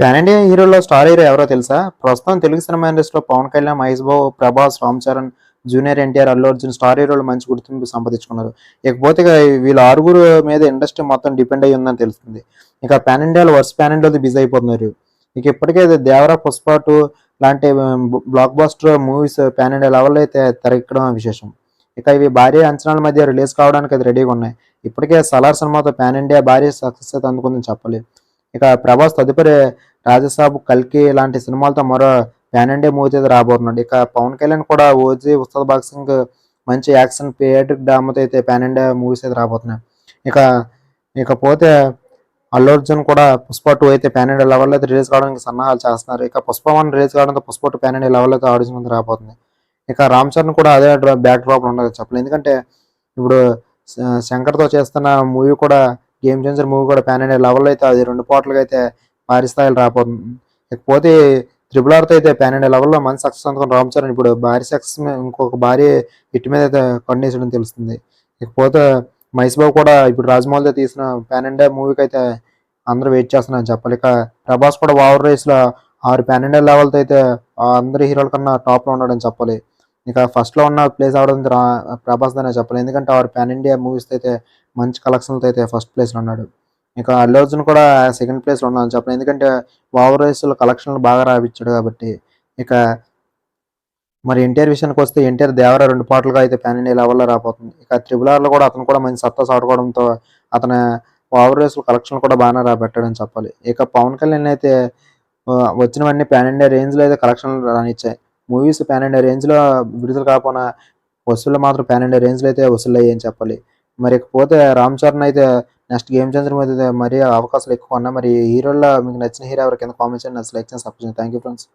ప్యానండియా India హీరోలో star hero ఎవరో తెలుసా? ప్రస్తుతం తెలుగు సినిమా ఇండస్ట్రీలో Pawan Kalyan Mahesh Babu Prabhas Ram Charan junior NTR Allu Arjun star హీరోలు మంచి గుర్తింపు సంపాదించుకున్నారు. ఇకపోతే ఇక వీళ్ళ ఆరుగురు మీద ఇండస్ట్రీ మొత్తం డిపెండ్ అయ్యి ఉందని తెలుస్తుంది. ఇక ప్యాన్ ఇండియాలో వర్స్ ప్యాన్ ఇండియాలో బిజీ అయిపోతున్నారు. ఇక ఇప్పటికే దేవరా పుష్ప టూ లాంటి block buster movies pan India లెవెల్లో అయితే తెరకెక్కడం విశేషం. ఇక ఇవి భారీ అంచనాల మధ్య రిలీజ్ కావడానికి అది రెడీగా ఉన్నాయి. ఇప్పటికే సలార్ సినిమాతో ప్యాన్ ఇండియా భారీ సక్సెస్ అయితే అందుకుందని చెప్పాలి. ఇక ప్రభాస్ తదుపరి రాజసాబు కల్కి లాంటి సినిమాలతో మరో పాన్ ఇండియా మూవీ అయితే రాబోతున్నాడు. ఇక పవన్ కళ్యాణ్ కూడా ఓజీ ఉస్తాద్ బాక్సింగ్ మంచి యాక్షన్ పియాట్రిక్ డ్రామాతో అయితే ప్యాన్ ఇండియా మూవీస్ అయితే రాబోతున్నాయి. ఇక ఇకపోతే అల్లు అర్జున్ కూడా పుష్ప టూ అయితే ప్యాన్ ఇండియా లెవెల్లో అయితే రిలీజ్ కావడానికి సన్నాహాలు చేస్తున్నారు. ఇక పుష్ప వన్ రిలీజ్ కావడంతో పుష్ప టూ ప్యాన్ ఇండియా లెవెల్లో అయితే ఆడిషన్ ముందు రాబోతుంది. ఇక రామ్ చరణ్ కూడా అదే బ్యాక్ డ్రాప్ ఉండదు చెప్పలేదు ఎందుకంటే ఇప్పుడు శంకర్తో చేస్తున్న మూవీ కూడా గేమ్ చేంజర్ మూవీ కూడా పాన్ ఇండియా లెవెల్లో అయితే అది రెండు పాటలుగా అయితే భారీ స్థాయిలో రాబోతుంది ఇకపోతే త్రిబుల్ ఆర్తో అయితే పాన్ ఇండియా లెవెల్లో మంచి సక్సెస్ అందుకుని రామ్ చరణ్ ఇప్పుడు భారీ సక్సెస్ ఇంకొక భారీ హిట్ మీద అయితే కండేసడం తెలుస్తుంది. ఇకపోతే మహేష్ బాబు కూడా ఇప్పుడు రాజమౌళితో తీసిన ఫ్యాన్ ఇండియా మూవీకి అయితే అందరూ వెయిట్ చేస్తున్నారని చెప్పాలి. ఇక ప్రభాస్ కూడా ఓవర్ రేస్లో ఆరు పాన్ ఇండియా లెవెల్తో అయితే అందరి హీరోల కన్నా టాప్లో ఉన్నాడని చెప్పాలి. ఇక ఫస్ట్లో ఉన్న ప్లేస్ అవడం రా- ప్రభాస్ అనే చెప్పాలి. ఎందుకంటే ఆరు పాన్ ఇండియా మూవీస్ అయితే మంచి కలెక్షన్లతో అయితే ఫస్ట్ ప్లేస్లో ఉన్నాడు. ఇక అల్లు అర్జున్ కూడా సెకండ్ ప్లేస్లో ఉన్నాను చెప్పాను ఎందుకంటే ఓవర్ కలెక్షన్లు బాగా రావిచ్చాడు కాబట్టి ఇక మరి ఎన్టీఆర్ విషయానికి వస్తే ఎన్టీఆర్ దేవరా రెండు పాటలుగా అయితే పాన్ ఇండియా లెవెల్లో రాబోతుంది. ఇక త్రిబుల్ ఆర్లో కూడా అతను కూడా మంచి సత్తా సాడుకోవడంతో అతని ఓవర్ రేస్లో కలెక్షన్లు కూడా బాగానే రాబెట్టాడని చెప్పాలి. ఇక పవన్ కళ్యాణ్ అయితే వచ్చినవన్నీ ప్యాన్ ఇండియా రేంజ్లో అయితే కలెక్షన్లు రానిచ్చాయి. మూవీస్ ప్యాన్ ఇండియా రేంజ్లో విడుదల కాకపోయినా వసూళ్ళు మాత్రం ప్యాన్ ఇండియా రేంజ్లో అయితే వసూలు అయ్యాయని చెప్పాలి. మరి ఇకపోతే రామ్ చరణ్ అయితే నెక్స్ట్ గేమ్ చేంజర్ మీద మరీ అవకాశాలు ఎక్కువ ఉన్నాయి మరి హీరోల్లో మీకు నచ్చిన హీరో ఎవరు కింద కామెంట్ చేయండి. అసలు లైక్ చేయండి థ్యాంక్ యూ ఫ్రెండ్స్